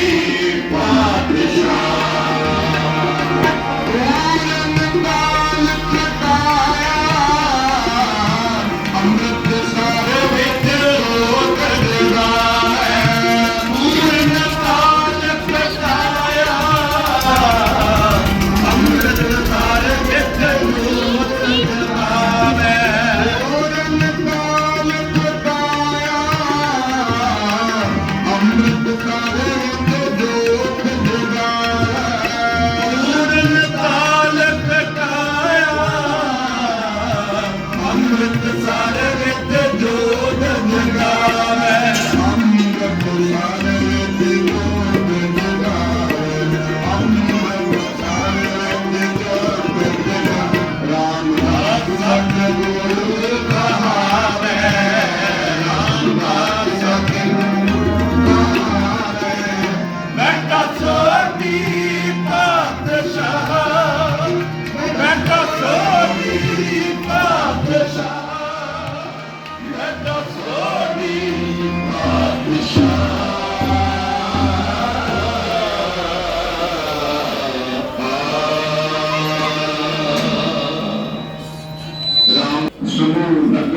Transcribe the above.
Thank you. Duman da